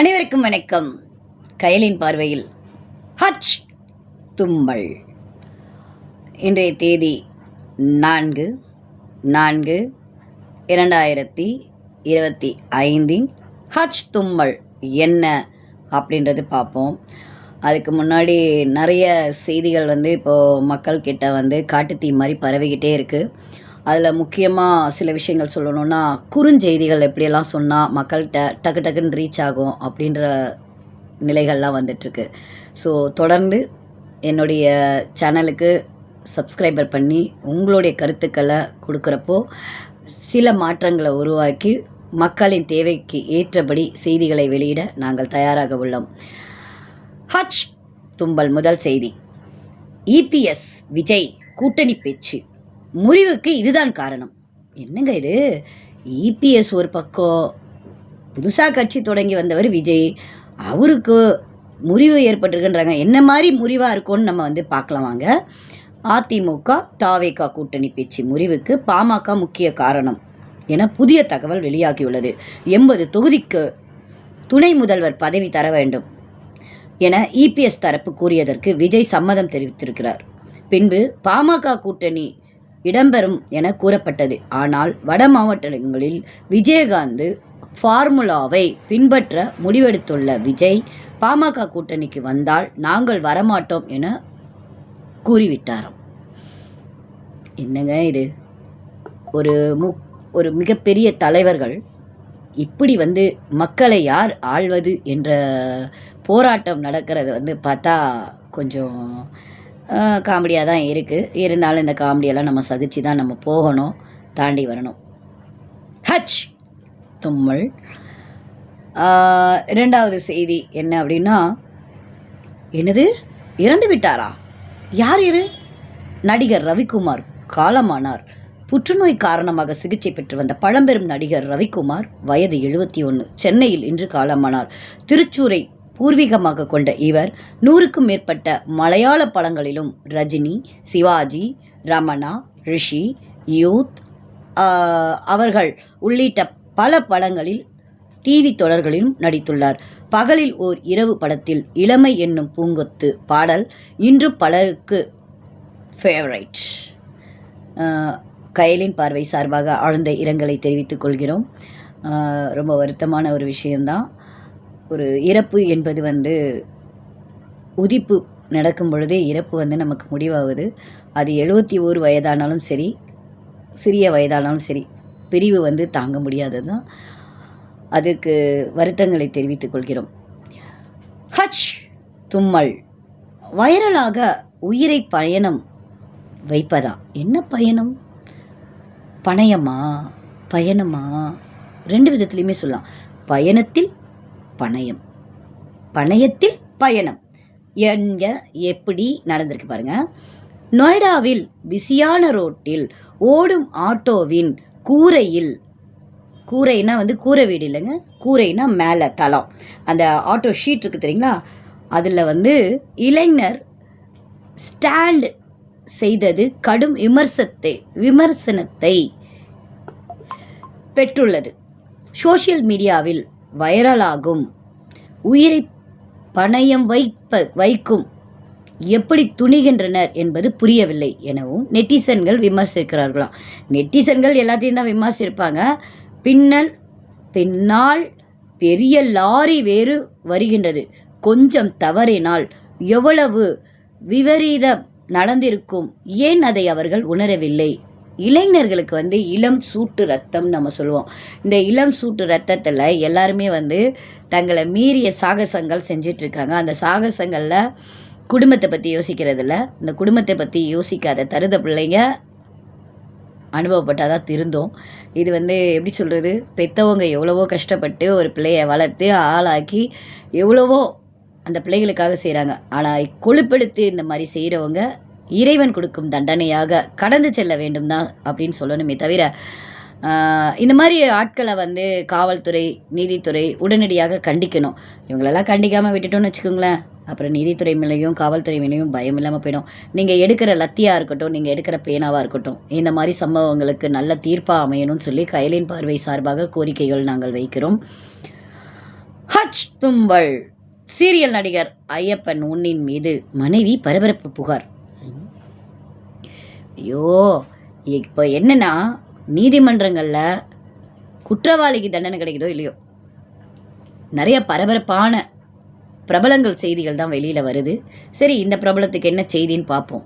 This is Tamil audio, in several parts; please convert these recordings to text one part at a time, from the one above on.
அனைவருக்கும் வணக்கம். கயலின் பார்வையில் ஹச் தும்மல். இன்றைய தேதி நான்கு நான்கு இரண்டாயிரத்தி இருபத்தி ஐந்தின் ஹச் தும்மல் என்ன அப்படின்றது பார்ப்போம். அதுக்கு முன்னாடி நிறைய செய்திகள் வந்து இப்போது மக்கள்கிட்ட வந்து காட்டுத்தீ மாதிரி பரவிக்கிட்டே இருக்குது அதில் முக்கியமாக சில விஷயங்கள் சொல்லணும்னா குறுஞ்செய்திகள் எப்படியெல்லாம் சொன்னால் மக்கள்கிட்ட டக்கு டக்குன்னு ரீச் ஆகும் அப்படின்ற நிலைகள்லாம் வந்துட்டுருக்கு. ஸோ தொடர்ந்து என்னுடைய சேனலுக்கு சப்ஸ்கிரைபர் பண்ணி உங்களுடைய கருத்துக்களை கொடுக்குறப்போ சில மாற்றங்களை உருவாக்கி மக்களின் தேவைக்கு ஏற்றபடி செய்திகளை வெளியிட நாங்கள் தயாராக உள்ளோம். ஹச் தும்பல் முதல் செய்தி. இபிஎஸ் விஜய் கூட்டணி பேச்சு. முறிவுக்கு இதுதான் காரணம். என்னங்க இது? இபிஎஸ் ஒரு பக்கம் புதுசாக கட்சி தொடங்கி வந்தவர் விஜய். அவருக்கு முறிவு ஏற்பட்டிருக்குன்றாங்க. என்ன மாதிரி முறிவாக இருக்கும்னு நம்ம வந்து பார்க்கலாம் வாங்க. அதிமுக தாவேகா கூட்டணி பேச்சு முறிவுக்கு பாமக முக்கிய காரணம் என புதிய தகவல் வெளியாகியுள்ளது. எண்பது தொகுதிக்கு துணை முதல்வர் பதவி தர வேண்டும் என இபிஎஸ் தரப்பு கூறியதற்கு விஜய் சம்மதம் தெரிவித்திருக்கிறார். பின்பு பாமக கூட்டணி இடம்பெறும் என கூறப்பட்டது. ஆனால் வட மாவட்டங்களில் விஜயகாந்த் ஃபார்முலாவை பின்பற்ற முடிவெடுத்துள்ள விஜய் பாமக கூட்டணிக்கு வந்தால் நாங்கள் வரமாட்டோம் என கூறிவிட்டாராம். என்னங்க இது? ஒரு மு ஒரு மிகப்பெரிய தலைவர்கள் இப்படி வந்து மக்களை யார் ஆள்வது என்ற போராட்டம் நடக்கிறது வந்து பார்த்தா கொஞ்சம் காமெடியாக தான் இருக்குது இருந்தாலும் இந்த காமெடியெல்லாம் நம்ம சகிச்சு தான் நம்ம போகணும் தாண்டி வரணும். ஹச்! தும்மல். ரெண்டாவது இரண்டாவது செய்தி என்ன அப்படின்னா என்னது? இறந்து விட்டாரா? யார் இரு? நடிகர் ரவிக்குமார் காலமானார். புற்றுநோய் காரணமாக சிகிச்சை பெற்று வந்த பழம்பெரும் நடிகர் ரவிக்குமார் வயது எழுபத்தி ஒன்று சென்னையில் இன்று காலமானார். திருச்சூரை பூர்வீகமாக கொண்ட இவர் நூறுக்கும் மேற்பட்ட மலையாள படங்களிலும் ரஜினி சிவாஜி ரமணா ரிஷி யூத் அவர்கள் உள்ளிட்ட பல படங்களில் டிவி தொடர்களிலும் நடித்துள்ளார். பகலில் ஓர் இரவு படத்தில் இளமை என்னும் பூங்கொத்து பாடல் இன்று பலருக்கு ஃபேவரைட் கயலின் பார்வை சார்பாக ஆழ்ந்த இரங்கலை தெரிவித்துக் கொள்கிறோம். ரொம்ப வருத்தமான ஒரு விஷயம்தான். ஒரு இறப்பு என்பது வந்து உதிப்பு நடக்கும் பொழுதே இறப்பு வந்து நமக்கு முடிவாகுது. அது எழுபத்தி ஓரு வயதானாலும் சரி சிறிய வயதானாலும் சரி பிரிவு வந்து தாங்க முடியாதது தான் அதுக்கு வருத்தங்களை தெரிவித்துக் கொள்கிறோம். ஹச் தும்மல் வைரலாக உயிரை பயணம் வைப்பதா? என்ன பயணம்? பணயமா? பயணமா? ரெண்டு விதத்துலையுமே சொல்லலாம். பயணத்தில் பணயம். பணயத்தில் பயணம். எங்க எப்படி நடந்திருக்கு பாருங்க. நொய்டாவில் பிஸியான ரோட்டில் ஓடும் ஆட்டோவின் கூரையில் கூரைனா வந்து கூரை வீடு இல்லைங்க. கூரைனா மேலே தளம். அந்த ஆட்டோ ஷீட் இருக்குது தெரியுங்களா? அதில் வந்து இளைஞர் ஸ்டாண்ட் செய்தது கடும் விமர்சத்தை விமர்சனத்தை பெற்றுள்ளது. சோஷியல் மீடியாவில் வைரலாகும். உயிரை பணயம் வைப்ப வைக்கும். எப்படி துணிகின்றனர் என்பது புரியவில்லை எனவும் நெட்டிசன்கள் விமர்சிக்கிறார்களாம். நெட்டிசன்கள் எல்லாத்தையும் தான் விமர்சிப்பாங்க. பின்னல் பின்னால் பெரிய லாரி வேறு வருகின்றது. கொஞ்சம் தவறினால் எவ்வளவு விபரீதம் நடந்திருக்கும்? ஏன் அதை அவர்கள் உணரவில்லை? இளைஞர்களுக்கு வந்து இளம் சூட்டு ரத்தம் நம்ம சொல்லுவோம். இந்த இளம் சூட்டு ரத்தத்தில் எல்லாருமே வந்து தங்களை மீறிய சாகசங்கள் செஞ்சிட்ருக்காங்க. அந்த சாகசங்களில் குடும்பத்தை பற்றி யோசிக்கிறதில்ல இந்த குடும்பத்தை பற்றி யோசிக்காத தருத பிள்ளைங்க அனுபவப்பட்டால் தான் திருந்தோம். இது வந்து எப்படி சொல்கிறது பெற்றவங்க எவ்வளவோ கஷ்டப்பட்டு ஒரு பிள்ளையை வளர்த்து ஆளாக்கி எவ்வளவோ அந்த பிள்ளைகளுக்காக செய்கிறாங்க ஆனால் கொழுப்பெடுத்து இந்த மாதிரி செய்கிறவங்க இறைவன் கொடுக்கும் தண்டனையாக கடந்து செல்ல வேண்டும் தான் அப்படின்னு சொல்லணுமே தவிர இந்த மாதிரி ஆட்களை வந்து காவல்துறை நீதித்துறை உடனடியாக கண்டிக்கணும். இவங்களெல்லாம் கண்டிக்காமல் விட்டுட்டோம்னு வச்சுக்கோங்களேன். அப்புறம் நீதித்துறை மேலேயும் காவல்துறை மேலேயும் பயம் இல்லாமல் போயிடும். நீங்கள் எடுக்கிற லத்தியாக இருக்கட்டும் நீங்கள் எடுக்கிற பேனாவாக இருக்கட்டும் இந்த மாதிரி சம்பவங்களுக்கு நல்ல தீர்ப்பாக அமையணும்னு சொல்லி கயலின் பார்வை சார்பாக கோரிக்கைகள் நாங்கள் வைக்கிறோம். ஹச் தும்பல் சீரியல் நடிகர் ஐயப்பன் உன்னின் மீது மனைவி பரபரப்பு புகார். ஐயோ இப்போ என்னன்னா நீதிமன்றங்களில் குற்றவாளிக்கு தண்டனை கிடைக்குதோ இல்லையோ நிறைய பரபரப்பான பிரபலங்கள் செய்திகள் தான் வெளியில் வருது. சரி இந்த பிரபலத்துக்கு என்ன செய்தின்னு பார்ப்போம்.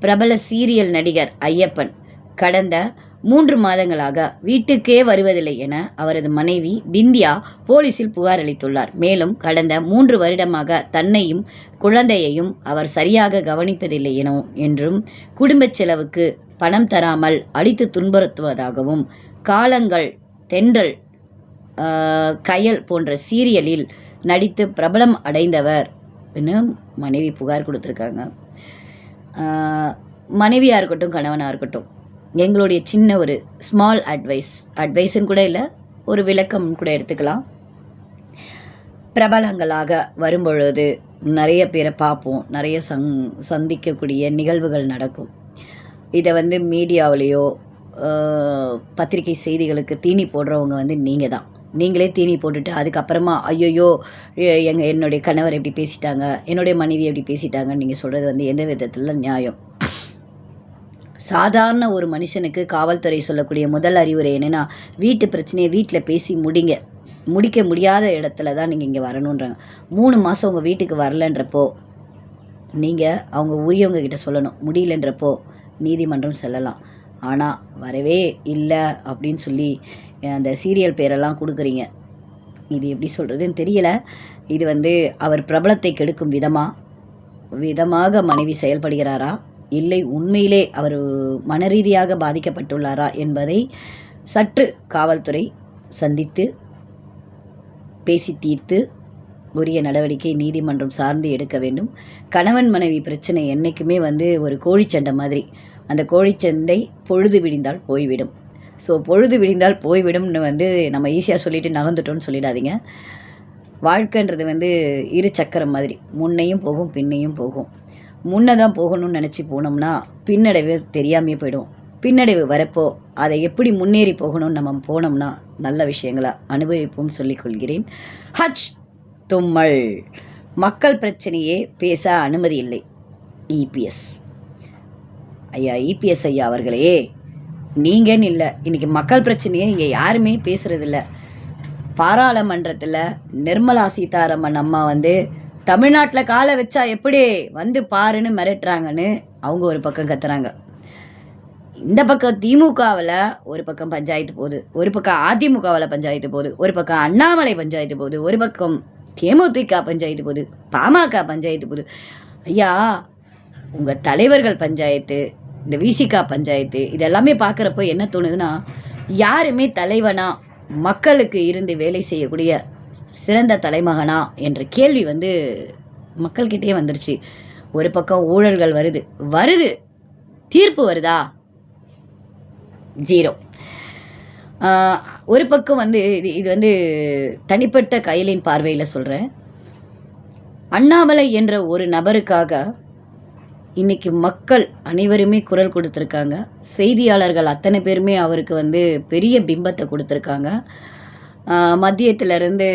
பிரபல சீரியல் நடிகர் ஐயப்பன் கடந்த மூன்று மாதங்களாக வீட்டுக்கே வருவதில்லை என அவரது மனைவி பிந்தியா போலீசில் புகார் அளித்துள்ளார். மேலும் கடந்த மூன்று வருடமாக தன்னையும் குழந்தையையும் அவர் சரியாக கவனிப்பதில்லை என என்றும் குடும்பச் செலவுக்கு பணம் தராமல் அடித்து துன்புறுத்துவதாகவும் காலங்கள் தென்றல் கயல் போன்ற சீரியலில் நடித்து பிரபலம் அடைந்தவர் மனைவி புகார் கொடுத்துருக்காங்க. மனைவியாக இருக்கட்டும் கணவனாக இருக்கட்டும் எங்களுடைய சின்ன ஒரு ஸ்மால் அட்வைஸ் அட்வைஸுன்னு கூட இல்லை ஒரு விளக்கம் கூட எடுத்துக்கலாம். பிரபலங்களாக வரும்பொழுது நிறைய பேரை பார்ப்போம். நிறைய சங் சந்திக்கக்கூடிய நிகழ்வுகள் நடக்கும். இதை வந்து மீடியாவிலேயோ பத்திரிகை செய்திகளுக்கு தீனி போடுறவங்க வந்து நீங்கள் தான். நீங்களே தீனி போட்டுட்டு அதுக்கப்புறமா ஐயோயோ எங்கள் என்னுடைய கணவர் எப்படி பேசிட்டாங்க என்னுடைய மனைவி எப்படி பேசிட்டாங்கன்னு நீங்கள் சொல்கிறது வந்து எந்த விதத்தில் நியாயம்? சாதாரண ஒரு மனுஷனுக்கு காவல்துறை சொல்லக்கூடிய முதல் அறிவுரை என்னென்னா வீட்டு பிரச்சனையை வீட்டில் பேசி முடிங்க. முடிக்க முடியாத இடத்துல தான் நீங்கள் இங்கே வரணுன்றாங்க மூணு மாதம் உங்கள் வீட்டுக்கு வரலன்றப்போ நீங்கள் அவங்க உரியவங்க கிட்ட சொல்லணும். முடியலன்றப்போ நீதிமன்றம் செல்லலாம். ஆனால் வரவே இல்லை அப்படின்னு சொல்லி அந்த சீரியல் பேரெல்லாம் கொடுக்குறீங்க. இது எப்படி சொல்கிறதுன்னு தெரியல. இது வந்து அவர் பிரபலத்தை கெடுக்கும் விதமாக விதமாக மனைவி செயல்படுகிறாரா? இல்லை உண்மையிலே அவர் மனரீதியாக பாதிக்கப்பட்டுள்ளாரா என்பதை சற்று காவல்துறை சந்தித்து பேசி தீர்த்து உரிய நடவடிக்கை நீதிமன்றம் சார்ந்து எடுக்க வேண்டும். கணவன் மனைவி பிரச்சனை என்றைக்குமே வந்து ஒரு கோழிச்சண்டை மாதிரி. அந்த கோழிச்சண்டை பொழுது விடிந்தால் போய்விடும். ஸோ பொழுது விடிந்தால் போய்விடும்னு வந்து நம்ம ஈஸியாக சொல்லிட்டு நகர்ந்துட்டோம்னு சொல்லிடாதீங்க. வாழ்க்கைன்றது வந்து இரு சக்கரம் மாதிரி. முன்னையும் போகும் பின்னையும் போகும். முன்னே தான் போகணும்னு நினச்சி போனோம்னா பின்னடைவு தெரியாமையே போயிடும். பின்னடைவு வரப்போ அதை எப்படி முன்னேறி போகணும்னு நம்ம போனோம்னா நல்ல விஷயங்களை அனுபவிப்போம் சொல்லிக்கொள்கிறேன் ஹஜ் தும்மல். மக்கள் பிரச்சனையே பேச அனுமதி இல்லை. இபிஎஸ் ஐயா இபிஎஸ் ஐயா அவர்களே நீங்கன்னு இல்லை. இன்றைக்கி மக்கள் பிரச்சனையே இங்கே யாருமே பேசுகிறதில்ல பாராளுமன்றத்தில் நிர்மலா சீதாராமன் அம்மா வந்து தமிழ்நாட்டில் காலை வச்சா எப்படி? வந்து பாருன்னு மிரட்டுறாங்கன்னு அவங்க ஒரு பக்கம் கத்துறாங்க. இந்த பக்கம் திமுகவில் ஒரு பக்கம் பஞ்சாயத்து போகுது. ஒரு பக்கம் அதிமுகவில் பஞ்சாயத்து போகுது. ஒரு பக்கம் அண்ணாமலை பஞ்சாயத்து போகுது. ஒரு பக்கம் தேமுதிக பஞ்சாயத்து போகுது. பாமக பஞ்சாயத்து போகுது. ஐயா உங்கள் தலைவர்கள் பஞ்சாயத்து இந்த விசிகா பஞ்சாயத்து இதெல்லாமே பார்க்குறப்போ என்ன தோணுதுன்னா யாருமே தலைவனாக மக்களுக்கு இருந்து வேலை செய்யக்கூடிய சிறந்த தலைமகனா என்ற கேள்வி வந்து மக்கள்கிட்டே வந்துருச்சு. ஒரு பக்கம் ஊழல்கள் வருது. வருது. தீர்ப்பு வருதா? ஜீரோ. ஒரு பக்கம் வந்து இது இது வந்து தனிப்பட்ட கையலின் பார்வையில் சொல்கிறேன் அண்ணாமலை என்ற ஒரு நபருக்காக இன்றைக்கி மக்கள் அனைவருமே குரல் கொடுத்துருக்காங்க. செய்தியாளர்கள் அத்தனை பேருமே அவருக்கு வந்து பெரிய பிம்பத்தை கொடுத்துருக்காங்க. மத்தியத்திலேருந்து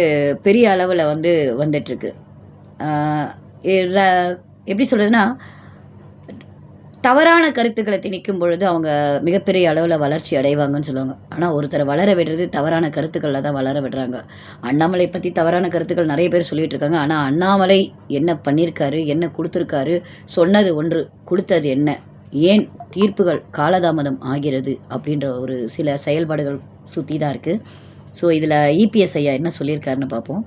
பெரிய அளவில் வந்து வந்துட்டுருக்கு. எப்படி சொல்கிறதுனா தவறான கருத்துக்களை திணிக்கும் பொழுது அவங்க மிகப்பெரிய அளவில் வளர்ச்சி அடைவாங்கன்னு சொல்லுவாங்க. ஆனால் ஒருத்தரை வளர விடுறது தவறான கருத்துக்களில் தான் வளர விடுறாங்க. அண்ணாமலை பற்றி தவறான கருத்துக்கள் நிறைய பேர் சொல்லிகிட்டு இருக்காங்க. ஆனால் அண்ணாமலை என்ன பண்ணியிருக்காரு என்ன கொடுத்துருக்காரு சொன்னது ஒன்று கொடுத்தது என்ன? ஏன் தீர்ப்புகள் காலதாமதம் ஆகிறது அப்படின்ற ஒரு சில செயல்பாடுகள் சுற்றி தான் இருக்குது ஸோ இதில் இபிஎஸ் ஐயா என்ன சொல்லியிருக்காருன்னு பார்ப்போம்.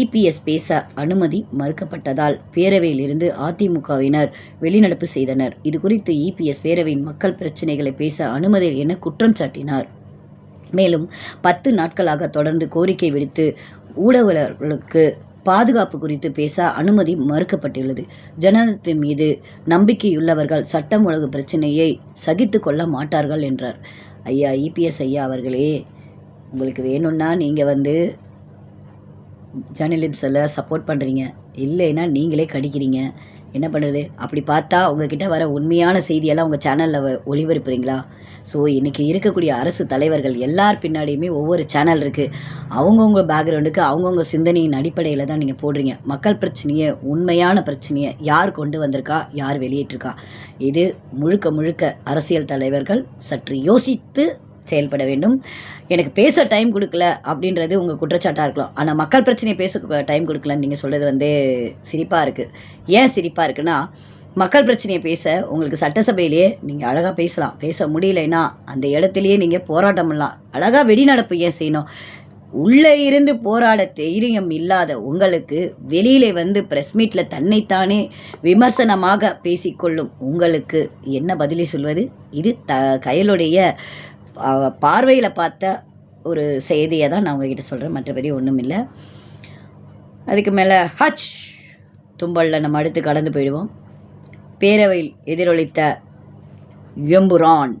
இபிஎஸ் பேச அனுமதி மறுக்கப்பட்டதால் பேரவையிலிருந்து அதிமுகவினர் வெளிநடப்பு செய்தனர். இது குறித்து இபிஎஸ் பேரவையின் மக்கள் பிரச்சினைகளை பேச அனுமதி என குற்றம் சாட்டினார். மேலும் பத்து நாட்களாக தொடர்ந்து கோரிக்கை விடுத்து ஊடகர்களுக்கு பாதுகாப்பு குறித்து பேச அனுமதி மறுக்கப்பட்டுள்ளது. ஜனநாயகத்தின் மீது நம்பிக்கையுள்ளவர்கள் சட்டம் ஒழுங்கு பிரச்சனையை சகித்து கொள்ள மாட்டார்கள் என்றார். ஐயா இபிஎஸ் ஐயா அவர்களே உங்களுக்கு வேணும்னா நீங்கள் வந்து ஜேர்னலிசமில் சப்போர்ட் பண்ணுறீங்க இல்லைன்னா நீங்களே கடிக்கிறீங்க. என்ன பண்ணுறது அப்படி பார்த்தா உங்ககிட்ட வர உண்மையான செய்தியெல்லாம் உங்கள் சேனலில் ஒளிபரப்புறீங்களா? ஸோ இன்றைக்கி இருக்கக்கூடிய அரசு தலைவர்கள் எல்லார் பின்னாடியுமே ஒவ்வொரு சேனல் இருக்குது அவங்கவுங்க பேக்ரவுண்டுக்கு அவங்கவுங்க சிந்தனையின் அடிப்படையில் தான் நீங்கள் போடுறீங்க. மக்கள் பிரச்சனையை உண்மையான பிரச்சனையை யார் கொண்டு வந்திருக்கா? யார் வெளியிட்டிருக்கா? இது முழுக்க முழுக்க அரசியல் தலைவர்கள் சற்று யோசித்து செயல்பட வேண்டும். எனக்கு பேச டைம் கொடுக்கல அப்படின்றது உங்கள் குற்றச்சாட்டாக இருக்கலாம். ஆனால் மக்கள் பிரச்சனையை பேச டைம் கொடுக்கலன்னு நீங்கள் சொல்கிறது வந்து சிரிப்பாக இருக்குது ஏன் சிரிப்பாக இருக்குன்னா மக்கள் பிரச்சனையை பேச உங்களுக்கு சட்டசபையிலேயே நீங்கள் அழகாக பேசலாம். பேச முடியலைன்னா அந்த இடத்துலையே நீங்கள் போராட்டம் பண்ணலாம். அழகாக வெளிநடப்பு ஏன் செய்யணும்? உள்ளே இருந்து போராட தைரியம் இல்லாத உங்களுக்கு வெளியிலே வந்து ப்ரெஸ் மீட்டில் தன்னைத்தானே விமர்சனமாக பேசிக்கொள்ளும் உங்களுக்கு என்ன பதிலை சொல்வது? இது த கையலுடைய பார்வையில் பார்த்த ஒரு செய்தியை தான் நான் உங்ககிட்ட சொல்கிறேன் மற்றபடி ஒன்றும் இல்லை. அதுக்கு மேலே ஹச்! தும்பலில் நம்ம அடுத்து கலந்து போயிடுவோம். பேரவையில் எதிரொலித்த எம்புரான்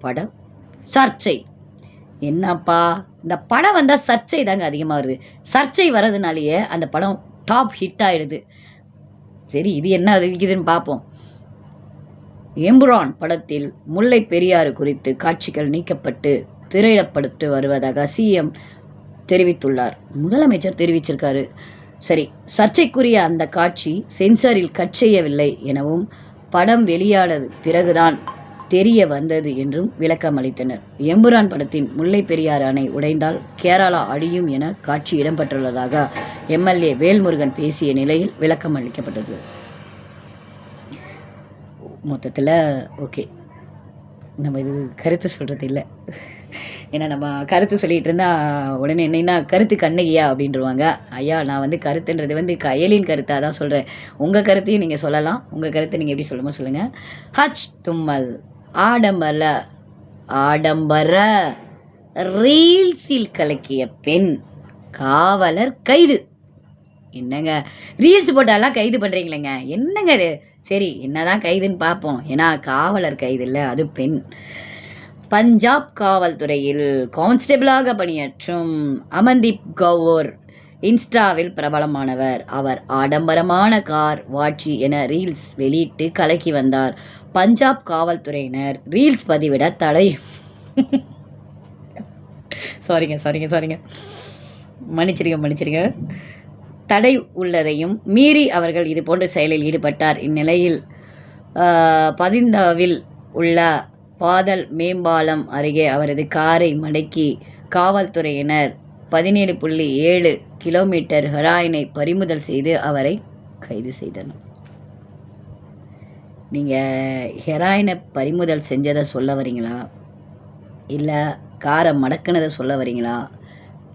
படம் சர்ச்சை. என்னப்பா? இந்த படம் வந்தால் சர்ச்சை தாங்க அதிகமாக வருது. சர்ச்சை வர்றதுனாலேயே அந்த படம் டாப் ஹிட் ஆகிடுது சரி இது என்ன இருக்குதுன்னு பார்ப்போம். எம்புரான் படத்தில் முல்லை பெரியாறு குறித்து காட்சிகள் நீக்கப்பட்டு திரையிடப்பட்டு வருவதாக சிஎம் தெரிவித்துள்ளார். முதலமைச்சர் தெரிவிச்சிருக்காரு. சரி சர்ச்சைக்குரிய அந்த காட்சி சென்சாரில் கட் செய்யவில்லை எனவும் படம் வெளியானது பிறகுதான் தெரிய வந்தது என்றும் விளக்கம் அளித்தனர். எம்புரான் படத்தின் முல்லை பெரியாறு அணை உடைந்தால் கேரளா அழியும் என காட்சி இடம்பெற்றுள்ளதாக எம்எல்ஏ வேல்முருகன் பேசிய நிலையில் விளக்கம் அளிக்கப்பட்டது. மொத்தத்தில் ஓகே நம்ம இது கருத்து சொல்கிறது இல்லை. ஏன்னா நம்ம கருத்து சொல்லிகிட்டு இருந்தால் உடனே என்னென்னா கருத்து கண்ணகியா? அப்படின்றவாங்க. ஐயா நான் வந்து கருத்துன்றது வந்து கயலின் கருத்தாக தான் சொல்கிறேன் உங்கள் கருத்தையும் நீங்கள் சொல்லலாம். உங்கள் கருத்தை நீங்கள் எப்படி சொல்லுமோ சொல்லுங்கள் ஹச் தும்மல். ஆடம்பர ஆடம்பர. ரீல்ஸில் கலக்கிய பெண். காவலர் கைது. என்னங்க? ரீல்ஸ் போட்டாலாம் கைது பண்ணுறீங்களேங்க என்னங்க இது? சரி என்னதான் கைதுன்னு பார்ப்போம். ஏன்னா காவலர் கைது இல்லை அது பெண். பஞ்சாப் காவல்துறையில் கான்ஸ்டபிளாக பணியாற்றும் அமன்தீப் கவுர் இன்ஸ்டாவில் பிரபலமானவர். அவர் ஆடம்பரமான கார் வாட்சி என ரீல்ஸ் வெளியிட்டு கலக்கி வந்தார். பஞ்சாப் காவல்துறையினர் ரீல்ஸ் பதிவிட தடை. சாரிங்க சாரிங்க சாரிங்க மன்னிச்சிருங்க மன்னிச்சிருங்க. தடை உள்ளதையும் மீறி அவர்கள் இது போன்ற செயலில் ஈடுபட்டார். இந்நிலையில் பதிந்தாவில் உள்ள பாதல் மேம்பாலம் அருகே அவரது காரை மடக்கி காவல்துறையினர் பதினேழு புள்ளி ஏழு கிலோமீட்டர் ஹெராயினை பறிமுதல் செய்து அவரை கைது செய்தனர். நீங்கள் ஹெராயினை பறிமுதல் செஞ்சதை சொல்ல வரீங்களா? இல்லை காரை மடக்குனதை சொல்ல வரீங்களா?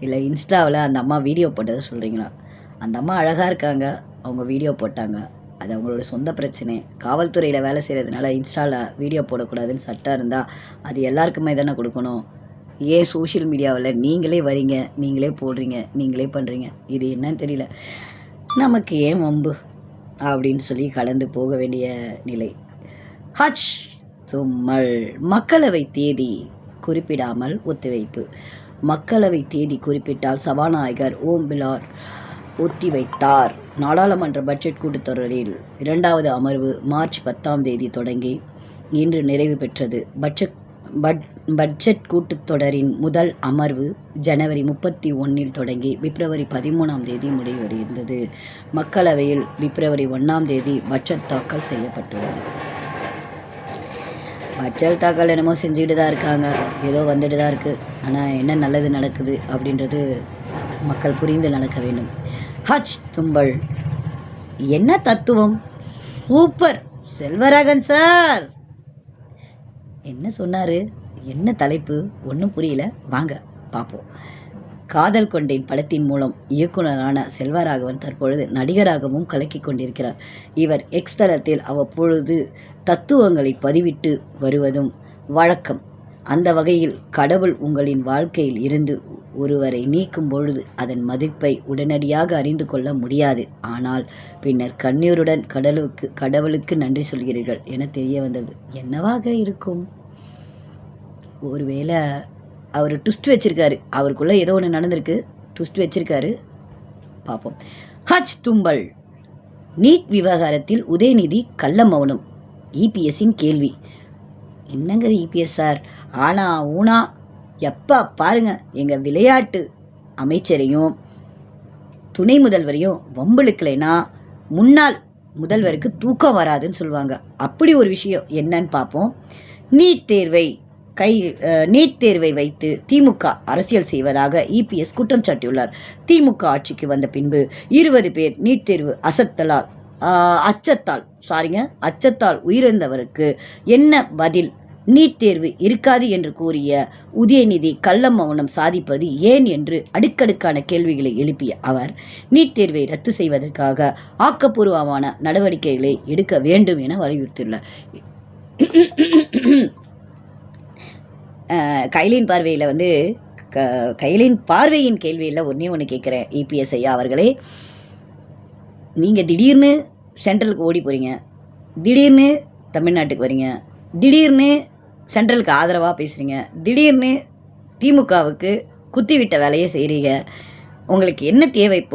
இல்லை இன்ஸ்டாவில் அந்த அம்மா வீடியோ போட்டதை சொல்கிறீங்களா அந்த அம்மா அழகாக இருக்காங்க. அவங்க வீடியோ போட்டாங்க. அது அவங்களோட சொந்த பிரச்சனை. காவல்துறையில் வேலை செய்கிறதுனால இன்ஸ்டாவில் வீடியோ போடக்கூடாதுன்னு சட்டம் இருந்தால் அது எல்லாருக்குமே தானே கொடுக்கணும். ஏன் சோஷியல் மீடியாவில் நீங்களே வரீங்க நீங்களே போடுறீங்க நீங்களே பண்ணுறீங்க இது என்னன்னு தெரியல. நமக்கு ஏன் வம்பு? அப்படின்னு சொல்லி கலந்து போக வேண்டிய நிலை. ஹச்! தும்மல். மக்களவை தேதி குறிப்பிடாமல் ஒத்திவைப்பு. மக்களவை தேதி குறிப்பிட்டால் சபாநாயகர் ஓம் பிலார் ஒத்திவைத்தார். நாடாளுமன்ற பட்ஜெட் கூட்டத்தொடரில் இரண்டாவது அமர்வு மார்ச் பத்தாம் தேதி தொடங்கி இன்று நிறைவு பெற்றது. பட்ஜெட் பட் பட்ஜெட் கூட்டத்தொடரின் முதல் அமர்வு ஜனவரி முப்பத்தி ஒன்றில் தொடங்கி பிப்ரவரி பதிமூணாம் தேதி முடிவடைந்தது. மக்களவையில் பிப்ரவரி ஒன்றாம் தேதி பட்ஜெட் தாக்கல் செய்யப்பட்டுள்ளது. பட்ஜெட் தாக்கல் என்னமோ செஞ்சுக்கிட்டு தான் இருக்காங்க. ஏதோ வந்துட்டு தான் இருக்குது ஆனால் என்ன நல்லது நடக்குது அப்படின்றது மக்கள் புரிந்து நடக்க வேண்டும். ஹஜ் தும்பல். என்ன தத்துவம்? Super Selvaraghavan sir. என்ன சொன்னார்? என்ன தலைப்பு? ஒன்றும் புரியல. வாங்க பார்ப்போம் காதல் கொண்டேன் படத்தின் மூலம் இயக்குனரான செல்வராகவன் தற்பொழுது நடிகராகவும் கலக்கி கொண்டிருக்கிறார். இவர் எக்ஸ் தளத்தில் அவ்வப்பொழுது தத்துவங்களை பதிவிட்டு வருவதும் வழக்கம். அந்த வகையில் கடவுள் உங்களின் வாழ்க்கையில் இருந்து ஒருவரை நீக்கும் பொழுது அதன் மதிப்பை உடனடியாக அறிந்து கொள்ள முடியாது. ஆனால் பின்னர் கண்ணீருடன் கடலுக்கு கடவுளுக்கு நன்றி சொல்கிறீர்கள் என தெரிய வந்தது. என்னவாக இருக்கும்? ஒருவேளை அவர் ட்விஸ்ட் வச்சுருக்காரு. அவருக்குள்ளே ஏதோ ஒன்று நடந்திருக்கு. ட்விஸ்ட் வச்சுருக்காரு. பார்ப்போம் ஹச் தும்பல். நீட் விவகாரத்தில் உதயநிதி கள்ள மௌனம். இபிஎஸ்ஸின் கேள்வி. என்னங்க இபிஎஸ் சார் ஆனா ஊனா எப்பா பாருங்க எங்கள் விளையாட்டு அமைச்சரையும் துணை முதல்வரையும் வம்பிழுக்கலைன்னா முன்னாள் முதல்வருக்கு தூக்கம் வராதுன்னு சொல்லுவாங்க. அப்படி ஒரு விஷயம் என்னன்னு பார்ப்போம். நீட் தேர்வை கை நீட் தேர்வை வைத்து திமுக அரசியல் செய்வதாக இபிஎஸ் குற்றம் சாட்டியுள்ளார். திமுக ஆட்சிக்கு வந்த பின்பு இருபது பேர் நீட் தேர்வு அசத்தலால் அச்சத்தால் சாரிங்க அச்சத்தால் உயிரிழந்தவருக்கு என்ன பதில் நீட் தேர்வு இருக்காது என்று கூறிய உதயநிதி கள்ள மௌனம் சாதிப்பது ஏன் என்று அடுக்கடுக்கான கேள்விகளை எழுப்பிய அவர் நீட் தேர்வை ரத்து செய்வதற்காக ஆக்கப்பூர்வமான நடவடிக்கைகளை எடுக்க வேண்டும் என வலியுறுத்தியுள்ளார். கைலின் பார்வையில் வந்து க கைலின் பார்வையின் கேள்வியில் ஒன்றே ஒன்று கேட்குறேன் இபிஎஸ் ஐயா அவர்களே. நீங்கள் திடீர்னு சென்ட்ரலுக்கு ஓடி போகிறீங்க திடீர்னு தமிழ்நாட்டுக்கு வரீங்க திடீர்னு சென்ட்ரலுக்கு ஆதரவாக பேசுகிறீங்க திடீர்னு திமுகவுக்கு குத்திவிட்ட வேலையை செய்கிறீங்க உங்களுக்கு என்ன தேவை